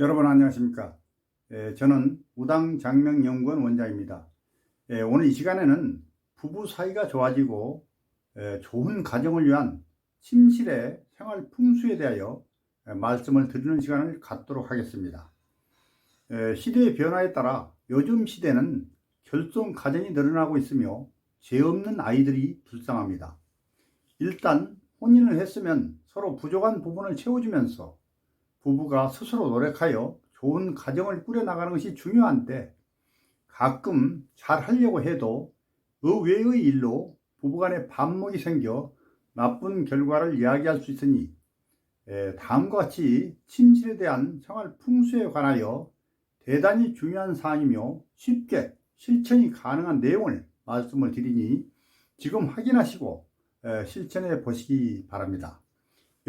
여러분 안녕하십니까? 에, 저는 우당 장명연구원 원장입니다. 에, 오늘 이 시간에는 부부 사이가 좋아지고 에, 좋은 가정을 위한 침실의 생활 풍수에 대하여 에, 말씀을 드리는 시간을 갖도록 하겠습니다. 에, 시대의 변화에 따라 요즘 시대는 결손 가정이 늘어나고 있으며 죄 없는 아이들이 불쌍합니다. 일단 혼인을 했으면 서로 부족한 부분을 채워주면서 부부가 스스로 노력하여 좋은 가정을 꾸려나가는 것이 중요한데 가끔 잘 하려고 해도 의외의 일로 부부간에 반목이 생겨 나쁜 결과를 이야기할 수 있으니 에, 다음과 같이 침실에 대한 생활 풍수에 관하여 대단히 중요한 사항이며 쉽게 실천이 가능한 내용을 말씀을 드리니 지금 확인하시고 에, 실천해 보시기 바랍니다.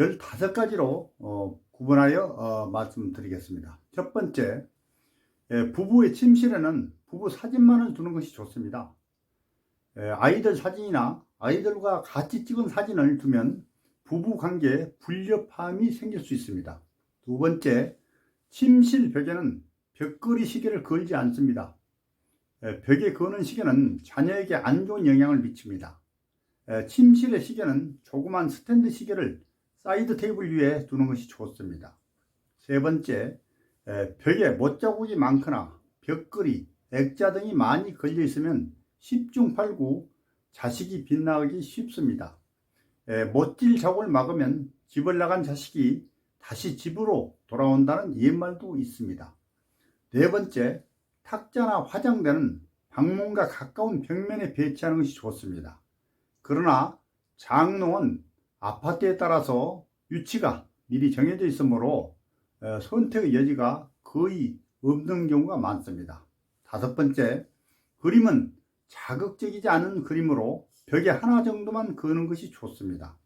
15가지로 어, 구분하여 어, 말씀드리겠습니다. 첫 번째, 에, 부부의 침실에는 부부 사진만을 두는 것이 좋습니다. 에, 아이들 사진이나 아이들과 같이 찍은 사진을 두면 부부 관계에 불협화음이 생길 수 있습니다. 두 번째, 침실 벽에는 벽걸이 시계를 걸지 않습니다. 에, 벽에 거는 시계는 자녀에게 안 좋은 영향을 미칩니다. 에, 침실의 시계는 조그만 스탠드 시계를 사이드 테이블 위에 두는 것이 좋습니다. 세 번째, 에, 벽에 못자국이 많거나 벽걸이, 액자 등이 많이 걸려 있으면 10중 8구 자식이 빗나가기 쉽습니다. 에, 못질 자국을 막으면 집을 나간 자식이 다시 집으로 돌아온다는 옛말도 있습니다. 네 번째, 탁자나 화장대는 방문과 가까운 벽면에 배치하는 것이 좋습니다. 그러나 장롱은 아파트에 따라서 위치가 미리 정해져 있으므로 어, 선택의 여지가 거의 없는 경우가 많습니다. 다섯 번째, 그림은 자극적이지 않은 그림으로 벽에 하나 정도만 그는 것이 좋습니다.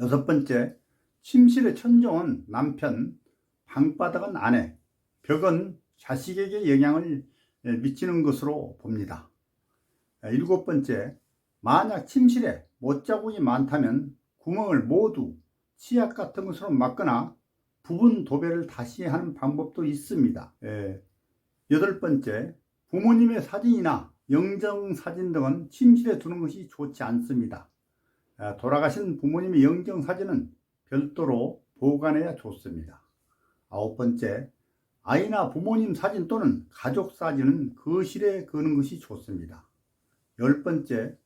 여섯 번째, 침실의 천정은 남편, 방바닥은 아내, 벽은 자식에게 영향을 미치는 것으로 봅니다. 일곱 번째, 만약 침실에 못자국이 많다면 구멍을 모두 치약 같은 것으로 막거나 부분 도배를 다시 하는 방법도 있습니다. 예. 여덟 번째, 부모님의 사진이나 영정 사진 등은 침실에 두는 것이 좋지 않습니다. 아, 돌아가신 부모님의 영정 사진은 별도로 보관해야 좋습니다. 아홉 번째, 아이나 부모님 사진 또는 가족 사진은 거실에 거는 것이 좋습니다. 열 번째,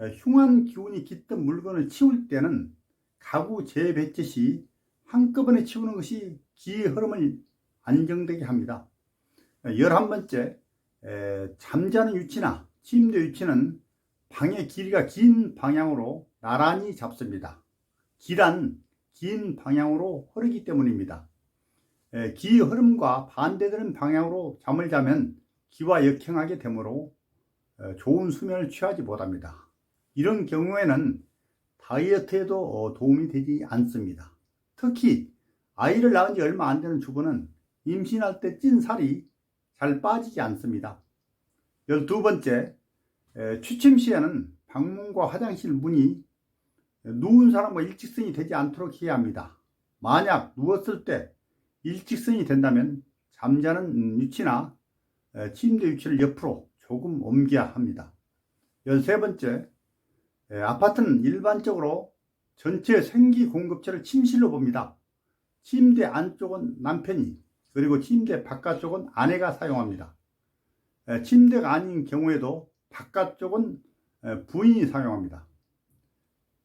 흉한 기운이 깃든 물건을 치울 때는 가구 재배치 시 한꺼번에 치우는 것이 기의 흐름을 안정되게 합니다. 열한 번째, 잠자는 위치나 침대 위치는 방의 길이가 긴 방향으로 나란히 잡습니다. 길한 긴 방향으로 흐르기 때문입니다. 기의 흐름과 반대되는 방향으로 잠을 자면 기와 역행하게 되므로 좋은 수면을 취하지 못합니다. 이런 경우에는 다이어트에도 어, 도움이 되지 않습니다. 특히 아이를 낳은 지 얼마 안 되는 주부는 임신할 때 찐 살이 잘 빠지지 않습니다. 열두 번째, 취침 시에는 방문과 화장실 문이 누운 사람과 일직선이 되지 않도록 해야 합니다. 만약 누웠을 때 일직선이 된다면 잠자는 위치나 침대 위치를 옆으로 조금 옮겨야 합니다. 열세 번째, 예, 아파트는 일반적으로 전체 생기 공급처를 침실로 봅니다. 침대 안쪽은 남편이 그리고 침대 바깥쪽은 아내가 사용합니다. 예, 침대가 아닌 경우에도 바깥쪽은 예, 부인이 사용합니다.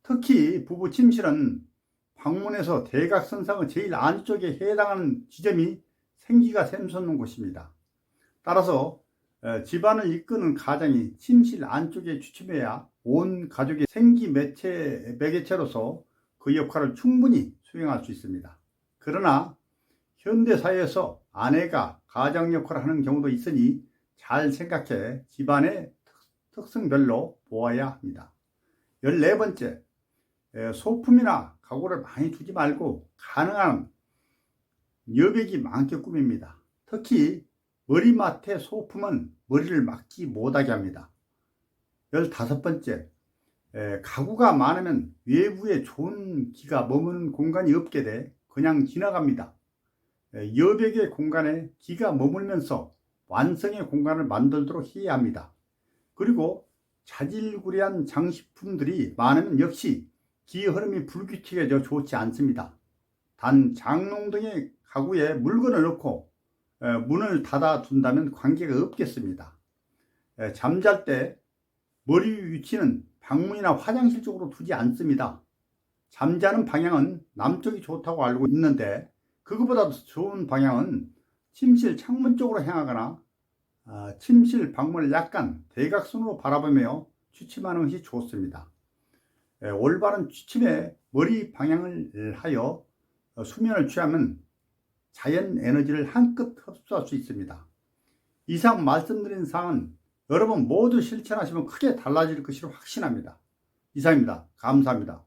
특히 부부 침실은 방문에서 대각선상의 제일 안쪽에 해당하는 지점이 생기가 샘솟는 곳입니다. 따라서 집안을 이끄는 가장이 침실 안쪽에 주춤해야 온 가족의 생기 매체, 매개체로서 그 역할을 충분히 수행할 수 있습니다. 그러나 현대사회에서 아내가 가장 역할을 하는 경우도 있으니 잘 생각해 집안의 특성별로 보아야 합니다. 14번째, 소품이나 가구를 많이 두지 말고 가능한 여백이 많게 꾸밉니다. 특히 머리맡의 소품은 머리를 막지 못하게 합니다. 열다섯 번째, 가구가 많으면 외부에 좋은 기가 머무는 공간이 없게 돼 그냥 지나갑니다. 에, 여백의 공간에 기가 머물면서 완성의 공간을 만들도록 해야 합니다. 그리고 자질구레한 장식품들이 많으면 역시 기 흐름이 불규칙해져 좋지 않습니다. 단 장롱 등의 가구에 물건을 넣고 에, 문을 닫아 둔다면 관계가 없겠습니다. 에, 잠잘 때 머리 위치는 방문이나 화장실 쪽으로 두지 않습니다. 잠자는 방향은 남쪽이 좋다고 알고 있는데 그것보다 더 좋은 방향은 침실 창문 쪽으로 향하거나 아, 침실 방문을 약간 대각선으로 바라보며 취침하는 것이 좋습니다. 에, 올바른 취침에 머리 방향을 하여 어, 수면을 취하면 자연 에너지를 한껏 흡수할 수 있습니다. 이상 말씀드린 사항은 여러분 모두 실천하시면 크게 달라질 것이라 확신합니다. 이상입니다. 감사합니다.